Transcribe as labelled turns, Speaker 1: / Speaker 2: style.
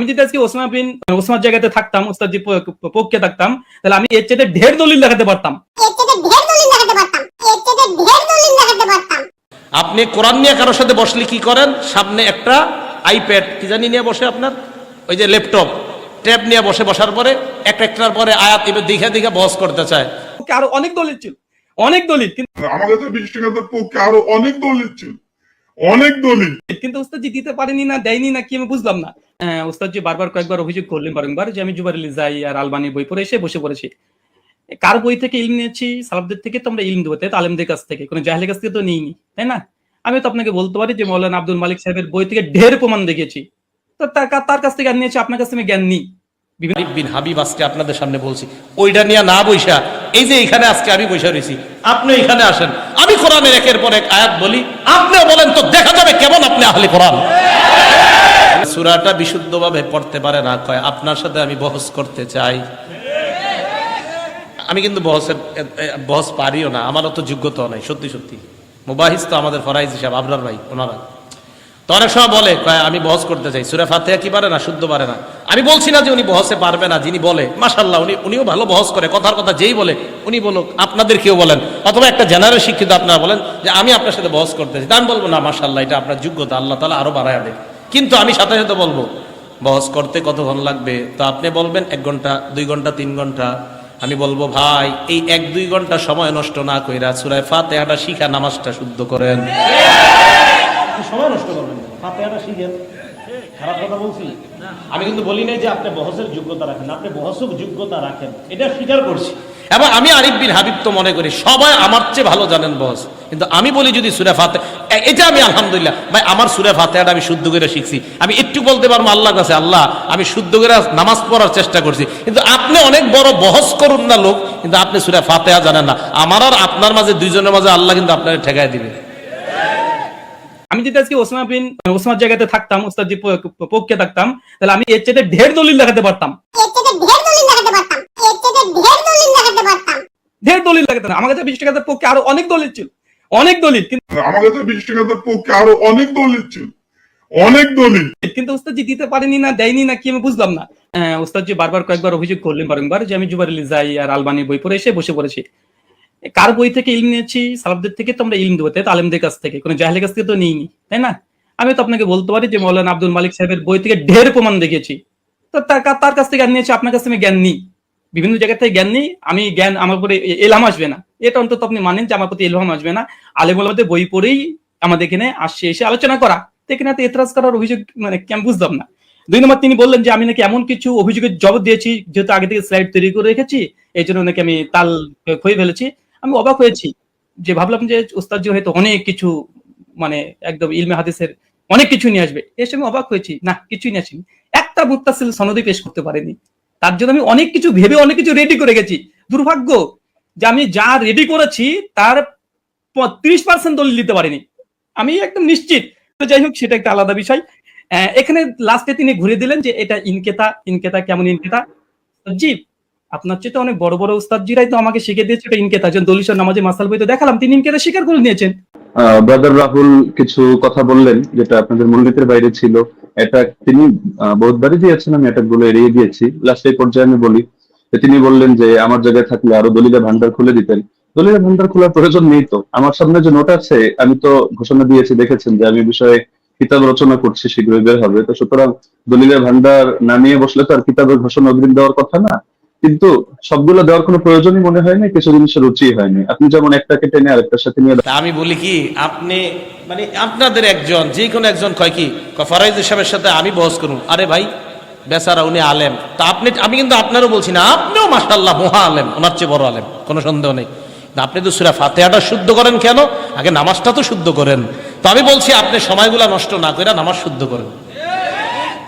Speaker 1: আমি যদি আজকে ওসমা বিন ওসমার জায়গাতে থাকতাম ওস্তাদ পক্ষে থাকতাম তাহলে আমি এর চেয়ে ঢের দলিল দেখাতে পারতাম।
Speaker 2: এর থেকে ঢের দলিল দেখাতে পারতাম। এর থেকে ঢের দলিল দেখাতে পারতাম।
Speaker 3: আপনি কোরআন নিয়ে কারোর সাথে বসলে কি করেন? সামনে একটা আইপ্যাড কি জানি নিয়ে বসে আপনার? ওই যে ল্যাপটপ ট্যাব নিয়ে বসে বসার পরে এক একটার পরে আয়াত এবার দেখে দেখে বস করতে চায়।
Speaker 1: আরও অনেক দলিল ছিল। অনেক দলিল কিন্তু
Speaker 4: আমার তো বিশ টাকার পক্ষে আরও অনেক দলিল ছিল। অনেক দলিল।
Speaker 1: কিন্তু ওস্তাদ জি দিতে পারেনি না দেয়নি না কি আমি বুঝলাম না। ওস্তাদ জি বারবার কয়েকবার অভিযোগ করলেন বারংবার যে আমি জুবারিলি যাই আর আলবানির বই পড়ে এসে বসে পড়েছি। কার বই থেকে ইলম নিয়েছি? সালাফদের থেকে তো আমরা ইলম দেবো, তাই আলেমদের কাছ থেকে। কোনো জাহেলের কাছ থেকে তো নিইনি, তাই না? আমি তো আপনাকে বলতে পারি যে মৌলানা আব্দুল মালিক সাহেবের বই থেকে ঢের প্রমাণ দেখেছি তো তার কাছ থেকে জ্ঞান নিয়েছি, আপনার কাছ থেকে জ্ঞান নিই।
Speaker 3: বিন হাবিব আজকে আপনাদের সামনে বলছি, ওইটা নিয়ে না বৈশা, এই যে এখানে আজকে আমি বৈশা রয়েছি, আপনি এখানে আসেন। আমি কোরআনের একের পর এক আয়াত বলি, আপনিও বলেন তো দেখা যাবে কেমন আপনি আহলে কোরআন? সুরাটা বিশুদ্ধভাবে পড়তে পারে না, কয়, আপনার সাথে আমি বহস করতে চাই। আমি কিন্তু বহসের বহস পারিও না, আমারও তো যোগ্যতাও নাই, সত্যি সত্যি। মোবাহিস তো আমাদের ফরাইজ হিসাব, আবরার ভাই, ওনারা। তো অনেক সময় বলে আমি বহস করতে চাই। সুরে ফাতেহা কি পারে না, শুদ্ধ পারে না। আমি বলছি না যে উনি বহসে পারবে না, যিনি বলে মাসাল্লাহ উনি, উনিও ভালো বহস করে, কথার কথা যেই বলে, উনি বলুক, আপনাদের কেউ বলেন? অথবা একটা জেনারেল শিক্ষিত আপনারা বলেন যে, আমি আপনার সাথে বহস করতে চাই। আমি বলব, না মাসাল্লাহ এটা আপনার যোগ্যতা, আল্লাহ তালা আরও বাড়ায় দেয়। কিন্তু আমি সাথে সাথে বলব বহস করতে কতক্ষণ লাগবে? তো আপনি বলবেন, এক ঘণ্টা, দুই ঘণ্টা, তিন ঘণ্টা। আমি বলব, ভাই, এই এক, দুই ঘণ্টা সময় নষ্ট না কইরা সুরায় ফাতে ফাতেহাটা শিখা, নামাজটা শুদ্ধ করেন। সময় নষ্ট করবেন শিখেন। খারাপ কথা বলছি। আমি কিন্তু বলি নাই যে আপনি বহসের যোগ্যতা রাখেন আপনি বহসের যোগ্যতা রাখেন। এটা স্বীকার করছি। এবং আমি আরিফ বিন হাবিব তো মনে করি সবাই আমার চেয়ে ভালো জানেন বস। কিন্তু আমি বলি যদি সুরে ফাতে এটা আমি আলহামদুলিল্লাহ, ভাই আমার সুরে ফাতেহাটা আমি শুদ্ধ করে শিখছি। আমি একটু বলতে পারব আল্লাহর কাছে, আল্লাহ, আমি শুদ্ধ করে নামাজ পড়ার চেষ্টা করছি। কিন্তু আপনি অনেক বড় বহস করুন না লোক, কিন্তু আপনি সুরে ফাতেহা জানেন না। আমার আর আপনার মাঝে, দুইজনের মাঝে আল্লাহ কিন্তু আপনাকে ঠেকায় দিবে।
Speaker 1: আমি যদি আজকে ওসমা বিন ওসমার জায়গাতে থাকতাম, ওস্তাদ পক্ষে থাকতাম, তাহলে আমি এর চেয়ে ঢের দলিল দেখাতে পারতাম
Speaker 2: এর থেকে ঢের দলিল দেখাতে পারতাম এর থেকে ঢের দলিল দেখাতে পারতাম
Speaker 1: ঢের দলিল দেখাতে না। আমার কাছে বিশ টাকার পক্ষে আরও অনেক দলিল ছিল। অনেক দলিল কিন্তু
Speaker 4: আমার কাছে বিশ টাকার পক্ষে আরও অনেক দলিল ছিল। অনেক দলিল।
Speaker 1: কিন্তু ওস্তাদ জি দিতে পারেনি না দেয়নি না কি আমি বুঝলাম না। হ্যাঁ, ওস্তাদ জি বারবার কয়েকবার অভিযোগ করলেন বারংবার যে আমি জুবারিলি যাই আর আলবানির বই পড়ে এসে বসে পড়েছি। কার বই থেকে ইলম নিয়েছি? সালাবদের থেকে তো আমরা ইলম দেবো তাই আলেমদের কাছ থেকে। কোনো জাহেলের কাছ থেকে তো নিইনি তাই না? আমি তো আপনাকে বলতে পারি যে মৌলানা আব্দুল মালিক সাহেবের বই থেকে ঢের প্রমাণ দেখেছি তো তার তার কাছ থেকে জ্ঞান নিয়েছি আপনার কাছ থেকে আমি জ্ঞান নিই। বিভিন্ন জায়গা থেকে জ্ঞান নেই, আমি জ্ঞান আমার উপরে এলহাম আসবে না। এটা অন্তত আপনি মানেন যে আমার প্রতি এলহাম আসবে না। আলেমুলামাদের বই পড়েই আমাদের এখানে আসছে, এসে আলোচনা করা। এখানে তো এতরাজ করার অভিযোগ মানে কি আমি বুঝলাম না। দুই নম্বর তিনি বললেন যে, আমি নাকি এমন কিছু অভিযোগের জবাব দিয়েছি, যেহেতু আগে থেকে স্লাইড তৈরি করে রেখেছি, এই জন্য নাকি আমি তাল খুঁয়ে ফেলেছি। আমি অবাক হয়েছি যে ভাবলাম যে ওস্তাদ হয়তো অনেক কিছু মানে একদম ইলমে হাদিসের অনেক কিছু নিয়ে আসবে। এসে আমি অবাক হয়েছি, না, কিছুই নিয়ে আসেনি। একটা মুত্তাসিল সনদই পেশ করতে পারেনি। তার জন্য আমি অনেক কিছু ভেবে অনেক কিছু রেডি করে গেছি। দুর্ভাগ্য যে আমি যা রেডি করেছি, তার ত্রিশ পার্সেন্ট দলিল দিতে পারিনি। আমি একদম নিশ্চিত। তো যাই হোক, সেটা একটা আলাদা বিষয়। এখানে লাস্টে তিনি ঘুরে দিলেন যে এটা ইনকেতা ইনকেতা কেমন ইনকেতা? জি আপনার চেয়ে তো অনেক বড় বড় উস্তাদজিরাই তো আমাকে শিখে দিয়েছে এটা ইনকেতা। যেন দলিশন নামাজে মাসাল বই তো দেখালাম, তিনি ইনকেতা স্বীকার করে নিয়েছেন।
Speaker 5: ব্রাদার রাহুল কিছু কথা বললেন, যেটা আপনাদের মূলনীতির বাইরে ছিল। এটা তিনি বহুতবারই দিয়েছেন, আমি এটা গুলো এড়িয়ে দিয়েছি। লাস্ট এই পর্যায়ে আমি বলি তিনি বললেন যে, আমার জায়গায় থাকলে আরও দলিলের ভান্ডার খুলে দিতেন। দলিলের ভান্ডার খোলার প্রয়োজন নেই তো। আমার সামনে যে নোট আছে, আমি তো ঘোষণা দিয়েছি, দেখেছেন যে, আমি বিষয়ে কিতাব রচনা করছি, শীঘ্রই বের হবে। তো সুতরাং দলিলের ভান্ডার না নিয়ে বসলে তো আর কিতাবের ঘোষণা অগ্রিম দেওয়ার কথা না। কিন্তু সবগুলো দেওয়ার কোনো প্রয়োজনই মনে হয়নি, কিছু জিনিসের রুচি হয়নি। আপনি যেমন একটাকে টেনে আরেকটার সাথে নিয়ে
Speaker 3: আমি বলি কি, আপনি মানে আপনাদের একজন যে কোনো একজন কয় কি ফরাইজ সাহেবের সাথে আমি বহস করুন। আরে ভাই, বেচারা উনি আলেম। তা আপনি, আমি কিন্তু আপনারও বলছি না, আপনিও মাসাল্লাহ মহা আলেম, ওনার চেয়ে বড় আলেম, কোনো সন্দেহ নেই। আপনি তো সুরা ফাতেহাটা শুদ্ধ করেন কেন? আগে নামাজটা তো শুদ্ধ করেন। তো আমি বলছি, আপনি সময়গুলা নষ্ট না করে নামাজ শুদ্ধ করেন।